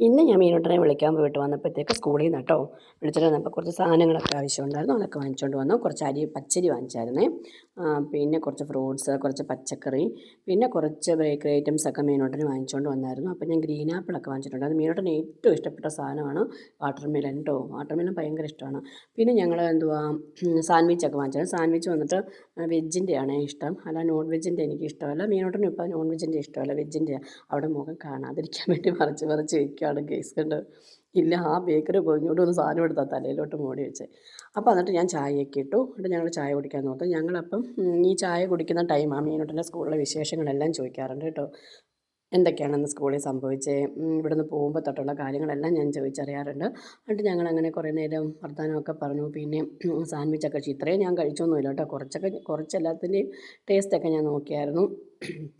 ഇന്ന് ഞാൻ മീനുട്ടനെ വിളിക്കാൻ പോയിട്ട് വന്നപ്പോഴത്തേക്ക് സ്കൂളിൽ നിന്ന് കേട്ടോ വിളിച്ചിട്ട് വന്നപ്പോൾ കുറച്ച് സാധനങ്ങളൊക്കെ ആവശ്യമുണ്ടായിരുന്നു. അതൊക്കെ വാങ്ങിച്ചുകൊണ്ട് വന്നു. കുറച്ച് അരി പച്ചരി വാങ്ങിച്ചായിരുന്നേ. പിന്നെ കുറച്ച് ഫ്രൂട്ട്സ് കുറച്ച് പച്ചക്കറി പിന്നെ കുറച്ച് ബേക്കറി ഐറ്റംസ് ഒക്കെ മീനൂട്ടന് വാങ്ങിച്ചുകൊണ്ട് വന്നായിരുന്നു. അപ്പോൾ ഞാൻ ഗ്രീൻ ആപ്പിളൊക്കെ വാങ്ങിച്ചിട്ടുണ്ടായിരുന്നു മീനോട്ടന് ഏറ്റവും ഇഷ്ടപ്പെട്ട സാധനമാണ് വാട്ടർ മെലൻ കേട്ടോ. വാട്ടർ മെലൻ ഭയങ്കര ഇഷ്ടമാണ്. പിന്നെ ഞങ്ങൾ എന്തുവാ സാൻഡ്വിച്ച് ഒക്കെ വാങ്ങിച്ചത് സാൻഡ്വിച്ച് വന്നിട്ട് വെജിന്റെ ആണ് ഇഷ്ടം. അല്ല നോൺ വെജിന്റെ എനിക്ക് ഇഷ്ടമല്ല. മീനോട്ടനും ഇപ്പോൾ നോൺ വെജിന്റെ ഇഷ്ടമല്ല. വെജിന്റെ അവിടെ മുഖം കാണാതിരിക്കാൻ വേണ്ടി മറിച്ച് മറിച്ച് വയ്ക്കുകയാണ് കേസ് കണ്ട്. ഇല്ല ആ ബേക്കറി പോയിങ്ങോട്ട് ഒന്ന് സാധനം എടുത്താൽ തലയിലോട്ട് മോടി വെച്ച്. അപ്പോൾ എന്നിട്ട് ഞാൻ ചായയൊക്കെ ഇട്ടു. എന്നിട്ട് ഞങ്ങൾ ചായ കുടിക്കാൻ നോർത്തു ഞങ്ങളപ്പം ഈ ചായ കുടിക്കുന്ന ടൈം ആ മീനോട്ടിന്റെ സ്കൂളിലെ വിശേഷങ്ങളെല്ലാം ചോദിക്കാറുണ്ട് കേട്ടോ. എന്തൊക്കെയാണെന്ന് സ്കൂളിൽ സംഭവിച്ചത് ഇവിടുന്ന് പോകുമ്പോൾ തൊട്ടുള്ള കാര്യങ്ങളെല്ലാം ഞാൻ ചോദിച്ചറിയാറുണ്ട്. എന്നിട്ട് ഞങ്ങൾ അങ്ങനെ കുറേ നേരം വർത്തമാനമൊക്കെ പറഞ്ഞു. പിന്നെ സാൻഡ്വിച്ചൊക്കെ കഴിച്ചു ഇത്രയും ഞാൻ കഴിച്ചൊന്നുമില്ല കേട്ടോ. കുറച്ചൊക്കെ കുറച്ച് എല്ലാത്തിന്റെയും ടേസ്റ്റൊക്കെ ഞാൻ നോക്കിയായിരുന്നു.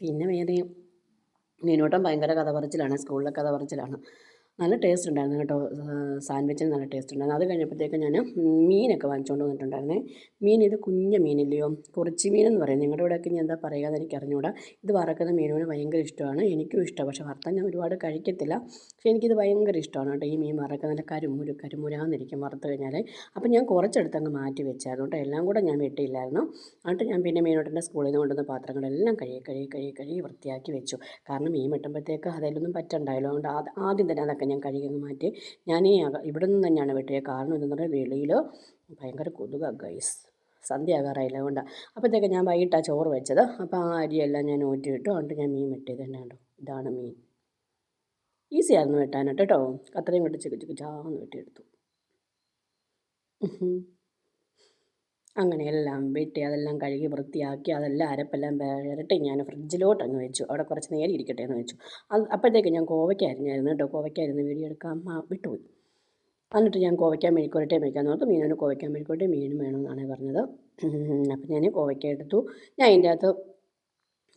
പിന്നെ വേറെ മീനോട്ടം ഭയങ്കര കഥ പറച്ചിലാണ് സ്കൂളിലെ കഥ പറച്ചിലാണ് നല്ല ടേസ്റ്റ് ഉണ്ടായിരുന്നു കേട്ടോ. സാൻഡ്വിച്ചിന് നല്ല ടേസ്റ്റ് ഉണ്ടായിരുന്നു. അത് കഴിഞ്ഞപ്പോഴത്തേക്ക് ഞാൻ മീനൊക്കെ വാങ്ങിച്ചുകൊണ്ട് വന്നിട്ടുണ്ടായിരുന്നേ. മീൻ ഇത് കുഞ്ഞ മീനില്ലയോ? കുറച്ച് മീൻ എന്ന് പറയും നിങ്ങളുടെ ഇവിടെയൊക്കെ ഞാൻ എന്താ പറയുക എന്ന് എനിക്ക് ഇത് വറക്കുന്ന മീനോട് ഭയങ്കര ഇഷ്ടമാണ്. എനിക്കും ഇഷ്ടമാണ് പക്ഷേ വറുത്താൻ ഞാൻ ഒരുപാട് കഴിക്കത്തില്ല. പക്ഷേ എനിക്കിത് ഭയങ്കര ഇഷ്ടമാണ് കേട്ടോ. ഈ മീൻ വറക്കുന്ന നല്ല കരിമുരു കരിമുരാന്നിരിക്കും വറുത്ത് കഴിഞ്ഞാൽ അപ്പം ഞാൻ കുറച്ചെടുത്ത് അങ്ങ് മാറ്റി വെച്ചായിരുന്നു കേട്ടോ. എല്ലാം കൂടെ ഞാൻ വെട്ടിയില്ലായിരുന്നു. എന്നിട്ട് ഞാൻ പിന്നെ മീനോട്ടന്റെ സ്കൂളിൽ നിന്ന് കൊണ്ടുവന്ന പാത്രങ്ങളെല്ലാം കഴുകി കഴുകി കഴുകി കഴുകി വൃത്തിയാക്കി വെച്ചു. കാരണം മീൻ വെട്ടുമ്പോഴത്തേക്ക് അതിലൊന്നും പറ്റണ്ടായല്ലോ. അതുകൊണ്ട് ആദ്യം തന്നെ അതൊക്കെ ഞാൻ കഴുകി മാറ്റി. ഞാൻ ഈ ഇവിടെ നിന്ന് തന്നെയാണ് വെട്ടിയത് കാരണം എന്ന് പറഞ്ഞാൽ വെളിയിൽ ഭയങ്കര കൊതുക ഗൈസ് സന്ധ്യ ആകാറായില്ല അതുകൊണ്ടാണ് അപ്പോഴത്തേക്ക് ഞാൻ വൈകിട്ടാണ് ചോറ് വെച്ചത്. അപ്പോൾ ആ അരിയെല്ലാം ഞാൻ ഊറ്റിയിട്ടു അതുകൊണ്ട് ഞാൻ മീൻ വെട്ടിയത് തന്നെ കേട്ടോ ഇതാണ് മീൻ. ഈസി ആയിരുന്നു വെട്ടാനായിട്ട് കേട്ടോ. അത്രയും കൊണ്ട് ചിക്ക് ചിക്ക് ചാന്ന് വെട്ടിയെടുത്തു. അങ്ങനെ എല്ലാം വെട്ടി അതെല്ലാം കഴുകി വൃത്തിയാക്കി അതെല്ലാം അരപ്പെല്ലാം വരട്ടി ഞാൻ ഫ്രിഡ്ജിലോട്ട് അങ്ങ് വെച്ചു. അവിടെ കുറച്ച് നേരം ഇരിക്കട്ടെ എന്ന് വെച്ചു. അത് അപ്പോഴത്തേക്ക് ഞാൻ കോവയ്ക്ക അരിഞ്ഞായിരുന്നു കേട്ടോ. കോവയ്ക്കായിരുന്നു വീഡിയോ എടുക്കാൻ വിട്ടുപോയി. എന്നിട്ട് ഞാൻ കോവയ്ക്കാൻ മെഴുക്കുരട്ടെ മേടിക്കാൻ നോർത്തു മീനിന് കോവയ്ക്കാൻ മീനും വേണമെന്നാണ് പറഞ്ഞത്. അപ്പം ഞാൻ കോവയ്ക്ക എടുത്തു. ഞാൻ അതിന്റെ അകത്ത്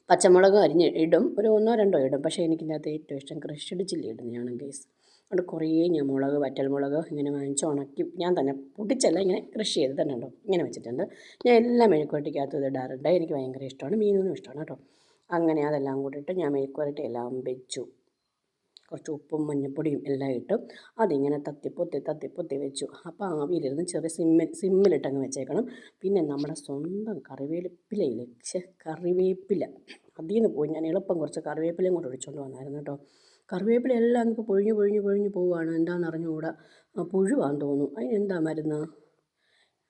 പച്ചമുളക് അരിഞ്ഞ് ഇടും. ഒരു ഒന്നോ രണ്ടോ ഇടും. പക്ഷേ എനിക്കിതിന്റെ അകത്ത് ഏറ്റവും ഇഷ്ടം ക്രഷ്ഡ് ചില്ലി ഇടുന്നതാണ് ഗേസ്. അതുകൊണ്ട് കുറേ ഞാൻ മുളക് വറ്റൽമുളക് ഇങ്ങനെ വാങ്ങിച്ച് ഉണക്കി ഞാൻ തന്നെ പൊടിച്ചല്ല ഇങ്ങനെ കൃഷി ചെയ്ത് തന്നെ ഉണ്ടോ? ഇങ്ങനെ വെച്ചിട്ടുണ്ട്. ഞാൻ എല്ലാം മെഴുക്കുവരട്ടിക്കകത്ത് ഇത് ഇടാറുണ്ട്. എനിക്ക് ഭയങ്കര ഇഷ്ടമാണ്. മീനും ഇഷ്ടമാണ് കേട്ടോ. അങ്ങനെ അതെല്ലാം കൂടിയിട്ട് ഞാൻ മെഴുക്കുവരട്ടി എല്ലാം വെച്ചു. കുറച്ച് ഉപ്പും മഞ്ഞപ്പൊടിയും എല്ലാം ഇട്ട്. അതിങ്ങനെ തത്തിപ്പൊത്തി തത്തിപ്പൊത്തി വെച്ചു. അപ്പോൾ ആവിയിലിരുന്ന് ചെറിയ സിമ്മിൽ സിമ്മിലിട്ടങ്ങ് വെച്ചേക്കണം. പിന്നെ നമ്മുടെ സ്വന്തം കറിവേപ്പിലയില്ലേ? ഛെ കറിവേപ്പില. അതിൽ നിന്ന് പോയി ഞാൻ എളുപ്പം കുറച്ച് കറിവേപ്പിലയും കൂടെ ഒഴിച്ചുകൊണ്ട് വന്നായിരുന്നു കേട്ടോ. കറിവേപ്പില എല്ലാം ഇപ്പോൾ പൊഴിഞ്ഞ് പൊഴിഞ്ഞ് പൊഴിഞ്ഞ് പോവുകയാണ്. എന്താണെന്ന് അറിഞ്ഞുകൂടാ? ആ, പുഴുവാന്ന് തോന്നുന്നു. അതിനെന്താ മരുന്ന്?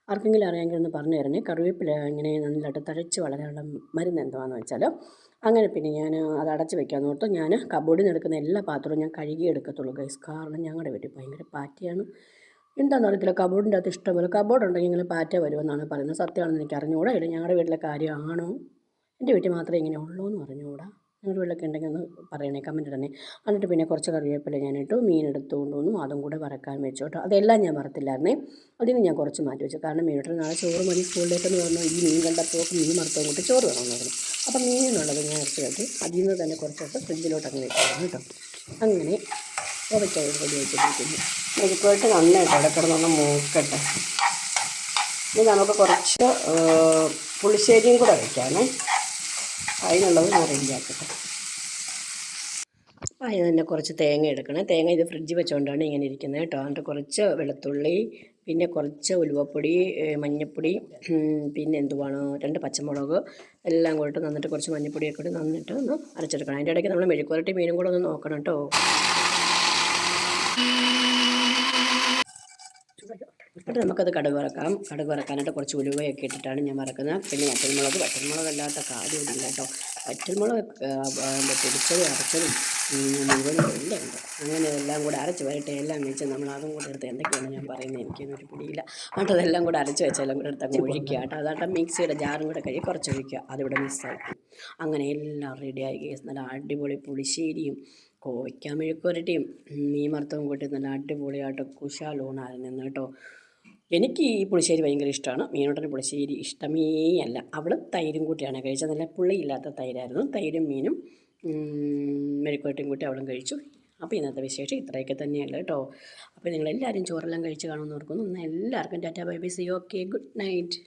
ആർക്കെങ്കിലും അറിയാമെങ്കിൽ ഒന്ന് പറഞ്ഞു തരണേ. കറിവേപ്പില ഇങ്ങനെ നല്ലതായിട്ട് തഴച്ച് വളരാനുള്ള മരുന്ന് എന്താണെന്ന് വെച്ചാൽ അങ്ങനെ പിന്നെ ഞാൻ അത് അടച്ച് വെക്കാൻ ഓർത്ത് ഞാൻ കബോർഡിൽ നിന്ന് എല്ലാ പാത്രവും ഞാൻ കഴുകി എടുക്കത്തുള്ളൂ ഗൈസ് കാരണം ഞങ്ങളുടെ വീട്ടിൽ ഭയങ്കര പാറ്റയാണ്. എന്താണെന്ന് അറിയത്തില്ല കബോർഡിന്റെ അകത്ത് ഇഷ്ടംപോലെ കബോർഡ് ഉണ്ടെങ്കിൽ ഇങ്ങനെ പാറ്റ വരുമെന്നാണ് പറയുന്നത്. സത്യമാണെന്ന് എനിക്ക് അറിഞ്ഞുകൂടാ. ഇല്ല ഞങ്ങളുടെ വീട്ടിലെ കാര്യമാണോ? എന്റെ വീട്ടിൽ മാത്രമേ ഇങ്ങനെ ഉള്ളൂ എന്ന് അറിഞ്ഞുകൂടാ. നിങ്ങളുടെ വീട്ടിലൊക്കെ ഉണ്ടെങ്കിൽ ഒന്ന് പറയണേ കമന്റ് ഇടണേ. എന്നിട്ട് പിന്നെ കുറച്ച് കറിവേപ്പില ഞാനിട്ടു മീൻ എടുത്തുകൊണ്ട് വന്നു അതും കൂടെ വറക്കാൻ വെച്ചു കേട്ടോ. അതെല്ലാം ഞാൻ വറുത്തില്ലായിരുന്നേ അതിൽ നിന്ന് ഞാൻ കുറച്ച് മാറ്റി വെച്ചു. കാരണം മീനിട്ട് നാളെ ചോറ് മതി സ്കൂളിലേക്കെന്ന് പറഞ്ഞു ഈ മീൻ കണ്ടപ്പോൾ മീൻ വറുത്തതും കൂട്ടി ചോറ് വേണമെന്ന് അപ്പം മീനുള്ളത് ഞാൻ വെച്ചു അതിൽ നിന്ന് തന്നെ കുറച്ചൊക്കെ ഫ്രിഡ്ജിലോട്ട് അങ്ങ് വെച്ചായിരുന്നു കേട്ടോ. അങ്ങനെ ഉറച്ചായി പൊടി വെച്ചിരിക്കുന്നു മെഴുക്കുമായിട്ട് നന്നായിട്ട് ഇടക്കിടന്നൊന്ന് കിടന്നൊന്ന് മൂക്കട്ടെ. ഇനി നമുക്ക് കുറച്ച് പുളിശ്ശേരിയും കൂടെ വയ്ക്കാമേ അതിനുള്ളത് ഞാൻ റെഡിയാക്കട്ടെ അതിന് തന്നെ കുറച്ച് തേങ്ങ എടുക്കണം. തേങ്ങ ഇത് ഫ്രിഡ്ജിൽ വെച്ചുകൊണ്ടാണ് ഇങ്ങനെ ഇരിക്കുന്നത് കേട്ടോ. എന്നിട്ട് കുറച്ച് വെളുത്തുള്ളി പിന്നെ കുറച്ച് ഉലുവപ്പൊടി മഞ്ഞൾപ്പൊടി പിന്നെ എന്തുവാണ്? രണ്ട് പച്ചമുളക് എല്ലാം കൂടിട്ട് നന്നിട്ട് കുറച്ച് മഞ്ഞൾപ്പൊടിയൊക്കെ ഇട്ട് നന്നിട്ട് ഒന്ന് അരച്ചെടുക്കണം. അതിന്റെ ഇടയ്ക്ക് നമ്മൾ മെഴുക്കുവരട്ടി മീനും കൂടെ ഒന്ന് നോക്കണം കേട്ടോ. എന്നിട്ട് നമുക്കത് കടുക് വറക്കാം. കടുക് വറക്കാനായിട്ട് കുറച്ച് ഉലുവയൊക്കെ ഇട്ടിട്ടാണ് ഞാൻ വറക്കുന്നത്. പിന്നെ വറ്റൽമുളക് വറ്റൽമുളക് അല്ലാത്ത കാര്യമില്ല കേട്ടോ. വറ്റൽമുളക് പൊടിച്ചതും അരച്ചതും മുഴുവനും എല്ലാം ഉണ്ട്. അങ്ങനെ എല്ലാം കൂടെ അരച്ച് വരട്ടെ. എല്ലാം വെച്ച് നമ്മൾ അതും കൂടെ എടുത്ത് എന്തൊക്കെയാണ് ഞാൻ പറയുന്നത്? എനിക്കൊന്നും ഒരു പിടിയില്ല. ആട്ടോ അതെല്ലാം കൂടെ അരച്ച് വെച്ച് എല്ലാം കൂടെ എടുത്ത് ഒഴിക്കുക കേട്ടോ. അതാണ്ട് മിക്സിയുടെ ജാറും കൂടെ കഴുകി കുറച്ച് ഒഴിക്കുക. അതിവിടെ മിസ്സായി അങ്ങനെ എല്ലാം റെഡിയായി കേസ് നല്ല അടിപൊളി പുളിശ്ശേരിയും കോവയ്ക്ക മെഴുക്കുരട്ടിയും മീൻ മർത്തവും കൂട്ടി നല്ല അടിപൊളിയായിട്ട് കുശാലൂണായിരുന്നു കേട്ടോ. എനിക്ക് ഈ പുളിശ്ശേരി ഭയങ്കര ഇഷ്ടമാണ്. മീനോട്ടന് പുളിശ്ശേരി ഇഷ്ടമേ അല്ല. അവൾ തൈരും കൂട്ടിയാണ് കഴിച്ചത്. നല്ല പുള്ളിയില്ലാത്ത തൈരായിരുന്നു. തൈരും മീനും മെഴുക്കുവരട്ടിയും കൂട്ടി അവളും കഴിച്ചു. അപ്പോൾ ഇന്നത്തെ വിശേഷം ഇത്രയൊക്കെ തന്നെയല്ല കേട്ടോ. അപ്പോൾ നിങ്ങളെല്ലാവരും ചോറെല്ലാം കഴിച്ച് കാണുമെന്ന് ഓർക്കുന്നു. എല്ലാവർക്കും tata bye bye. See okay good night